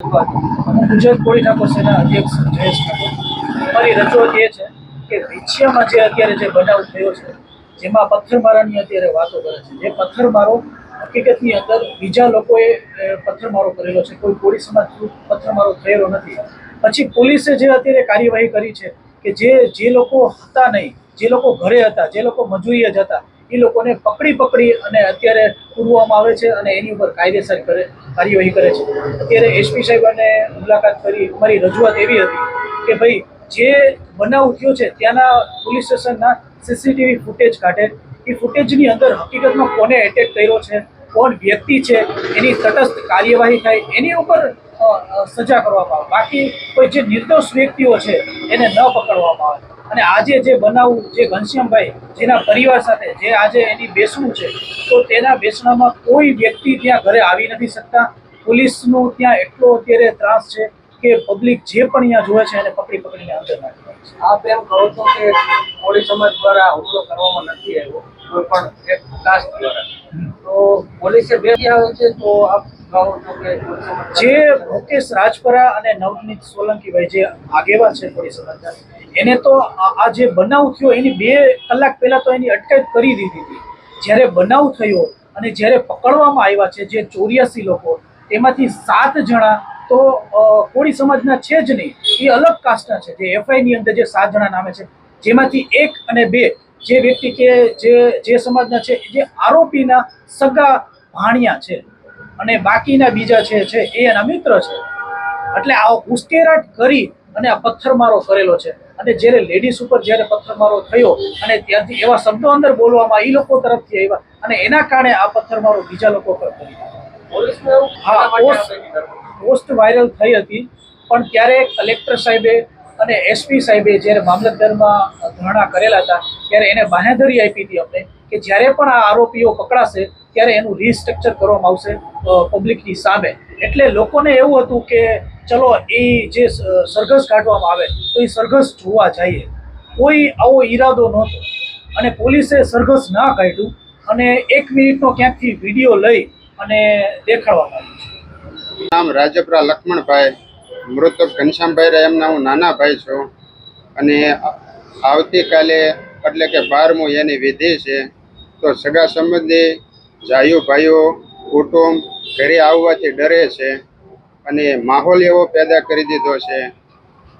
ગુજરાત કોળી ઠાકોર સેના અધ્યક્ષ જયેશ ઠાકોર. મારી રજૂઆત એ છે કે વિછિયામાં જે અત્યારે જે બનાવ થયો છે, જેમાં પથ્થરમારાની અત્યારે વાતો કરે છે, જે પથ્થરમારો હકીકતની અંદર બીજા લોકોએ પથ્થરમારો કરેલો છે. કોઈ કોળી સમાજ પથ્થરમારો થયેલો નથી. પછી પોલીસે જે અત્યારે કાર્યવાહી કરી છે કે જે જે લોકો હતા નહીં, જે લોકો ઘરે હતા, જે લોકો મજૂરીએ જ હતા એ લોકોને પકડી પકડી અને અત્યારે પૂરવામાં આવે છે અને એની ઉપર કાયદેસર કરે, કાર્યવાહી કરે છે. અત્યારે એસપી સાહેબાને મુલાકાત કરી અમારી રજૂઆત એવી હતી કે ભાઈ, જે બનાવ થયો છે ત્યાંના પોલીસ સ્ટેશનના સીસીટીવી ફૂટેજ કાઢે. એ ફૂટેજની અંદર હકીકતમાં કોને એટેક કર્યો છે, કોણ વ્યક્તિ છે, એની તટસ્થ કાર્યવાહી થાય, એની ઉપર સજા કરવામાં આવે. બાકી કોઈ જે નિર્દોષ વ્યક્તિઓ છે એને ન પકડવામાં આવે. અને આજે જે બનાવ જે ઘનશ્યામભાઈ જેના પરિવાર સાથે જે આજે એની બેસણું છે તો તેના બેસણામાં કોઈ વ્યક્તિ ત્યાં ઘરે આવી નથી શકતા. પોલીસનું ત્યાં એટલો અત્યારે ત્રાસ છે કે પબ્લિક જે પણ અહીંયા જોવે છે એને પકડી પકડીને અંદર નાખી આપ એમ કહો છો કે કોળી સમાજ દ્વારા હુમલો કરવામાં નથી આવ્યો કોઈ પણ એક કાસ્ટ દ્વારા. તો પોલીસે બે આવે છે તો આપ જે મુકેશ રાજપરા અને નવનીત સોલંકીભાઈ જે આગેવાન છે થોડી સમાજના એને તો આ જે બનાવ થયો, એની બે કલાક પહેલા તો એની અટકાયત કરી દીધી હતી. જ્યારે બનાવ થયો અને જ્યારે પકડવામાં આવ્યા છે જે ચોર્યાસી લોકો, તેમાંથી સાત જણા તો કોળી સમાજના છે જ નહીં, એ અલગ કાસ્ટના છે. જે એફઆઈની અંદર જે સાત જણા નામે છે, જેમાંથી એક અને બે જે વ્યક્તિ કે જે જે સમાજના છે જે આરોપીના સગા ભાણિયા છે. અને બાકીના બીજા છે છે એ એના મિત્ર છે. એટલે આ ઉશ્કેરાટ કરી અને આ પથ્થરમારો કરેલો છે. અને જ્યારે લેડીઝ ઉપર જ્યારે પથ્થરમારો થયો અને ત્યાંથી એવા શબ્દો અંદર બોલવામાં એ લોકો તરફથી આવ્યા અને એના કારણે આ પથ્થરમારો બીજા લોકો પર કરી હા? પોસ્ટ વાયરલ થઈ હતી. પણ ત્યારે કલેક્ટર સાહેબે અને એસપી સાહેબે જ્યારે મામલતદારમાં ધરણા કરેલા હતા ત્યારે એને બાંહેધરી આપી હતી અમને. કે જ્યારે પણ આ આરોપીઓ પકડાશે, ત્યારે એનું રીસ્ટ્રક્ચર કરવામાં આવશે પબ્લિકની સામે. એટલે લોકોને એવું હતું કે, ચલો, એ જે સરઘસ કાઢવામાં આવે, તો એ સરઘસ જોવા જઈએ. કોઈ આવો ઈરાદો નહોતો. અને પોલીસે સરઘસ ના કાઢ્યું અને એક મિનિટનો ક્યાંકથી વીડિયો લઈ અને દેખાડવામાં આવ્યો નામ રાજપરા લક્ષ્મણભાઈ મૃતક ઘનશ્યામભાઈ રહે એમના હું નાના ભાઈ છું. અને આવતીકાલે એટલે કે બારમું એની વિધિ છે. તો સગા સંબંધી જાયો ભાઈઓ કુટુંબ ઘરે આવવાથી ડરે છે અને માહોલ એવો પેદા કરી દીધો છે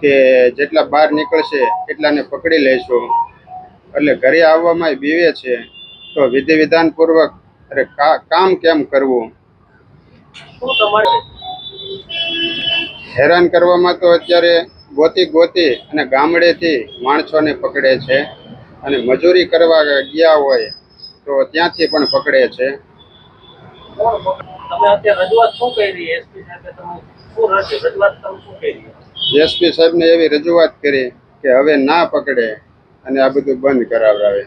કે જેટલા બહાર નીકળશે એટલાને પકડી લઈશું એટલે ઘરે આવવામાં બીવે છે તો વિધિ વિધાનપૂર્વક અરે કા- કામ કેમ કરવું? હેરાન કરવામાં તો અત્યારે ગોતી ગોતી અને ગામડેથી માણસોને પકડે છે અને મજૂરી કરવા ગયા હોય તો ત્યાંથી પણ પકડે છે. એસપી સાહેબને એવી રજૂઆત કરી કે હવે ના પકડે અને આ બધું બંધ કરાવડાવે.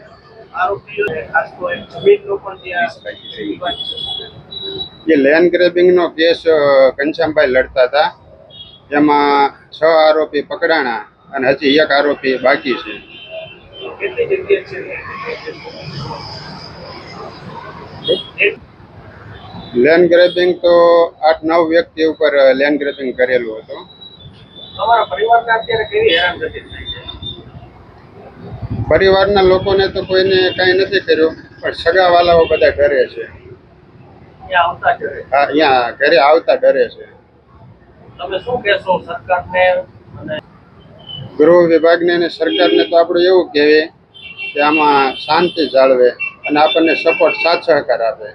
એ લેન્ડ ગ્રેબિંગનો કેસ ઘનશ્યામભાઈ લડતા હતા. એમાં છ આરોપી પકડાણા અને હજી એક આરોપી બાકી છે કેટલી જગ્યાએ છે એક લેન્ડ ગ્રેબિંગ તો આઠ નવ વ્યક્તિ ઉપર લેન્ડ ગ્રેબિંગ કરેલું હતું. પરિવારને લોકોને તો કોઈને કઈ નથી કર્યું પણ સગાવાલાઓ બધા ડરે છે. હા અહીંયા ઘરે આવતા ડરે છે. તમે શું કહેશો સરકારને ગૃહ વિભાગને અને સરકારને તો આપણે એવું કહેવી કે આમાં શાંતિ જાળવે. અને આપણને સપોર્ટ સાથ સહકાર આપે.